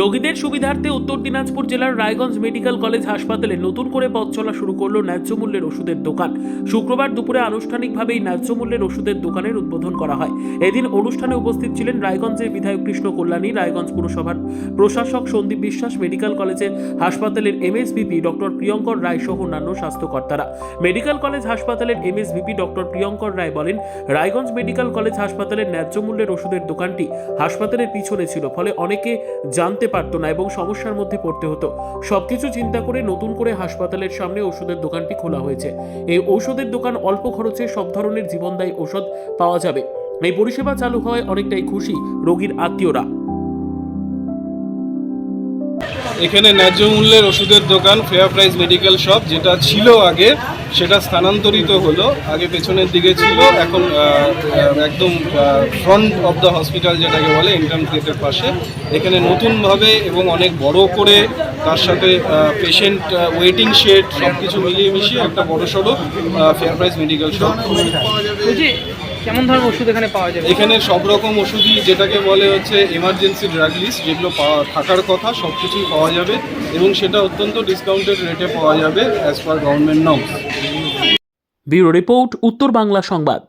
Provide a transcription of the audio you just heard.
রোগীদের সুবিধার্থে উত্তর দিনাজপুর জেলার রায়গঞ্জ মেডিকেল কলেজ হাসপাতালে নতুন করে পথ চলা শুরু করল ন্যায্য মূল্যের ওষুধের দোকান। শুক্রবার দুপুরে আনুষ্ঠানিকভাবেই ন্যায্য মূল্যের ওষুধের দোকানের উদ্বোধন করা হয়। এদিন অনুষ্ঠানে উপস্থিত ছিলেন রায়গঞ্জের বিধায়ক কৃষ্ণ কল্যাণী, রায়গঞ্জ পুরসভার প্রশাসক সন্দীপ বিশ্বাস, মেডিকেল কলেজের হাসপাতালের এমএসভিপি ডক্টর প্রিয়ঙ্কর রায় সহ অন্যান্য স্বাস্থ্যকর্তারা। মেডিকেল কলেজ হাসপাতালের এমএসভিপি ডক্টর প্রিয়ঙ্কর রায় বলেন, রায়গঞ্জ মেডিকেল কলেজ হাসপাতালের ন্যায্য মূল্যের ওষুধের দোকানটি হাসপাতালের পিছনে ছিল, ফলে অনেকে জানতে পারতো না এবং সমস্যার মধ্যে পড়তে হতো। সবকিছু চিন্তা করে নতুন করে হাসপাতালের সামনে ওষুধের দোকানটি খোলা হয়েছে। এই ঔষধের দোকান অল্প খরচে সব ধরনের জীবনদায়ী ওষুধ পাওয়া যাবে। এই পরিষেবা চালু হয় অনেকটাই খুশি রোগীর আত্মীয়রা। এখানে ন্যায্য মূল্যের ওষুধের দোকান ফেয়ার প্রাইস মেডিকেল শপ যেটা ছিল আগে, সেটা স্থানান্তরিত হলো, আগে পেছনের দিকে ছিল, এখন একদম ফ্রন্ট অফ দ্য হসপিটাল যেটাকে বলে ইন্টার্ন গেটের পাশে। এখানে নতুনভাবে এবং অনেক বড় করে তার সাথে পেশেন্ট ওয়েটিং শেড সব কিছু মিলিয়ে মিশিয়ে একটা বড় সড়ো ফেয়ার প্রাইস মেডিকেল শপ কেমন ধরনের ওষুধ এখানে পাওয়া যাবে? এখানে সব রকম ওষুধই যেটাকে বলে হচ্ছে এমার্জেন্সি ড্রাগ লিস্ট যেগুলো পাওয়া- থাকার কথা সব কিছুই পাওয়া যাবে এবং সেটা অত্যন্ত ডিসকাউন্টেড রেটে পাওয়া যাবে as per government norms bureau report Uttar Bangla Sangbad.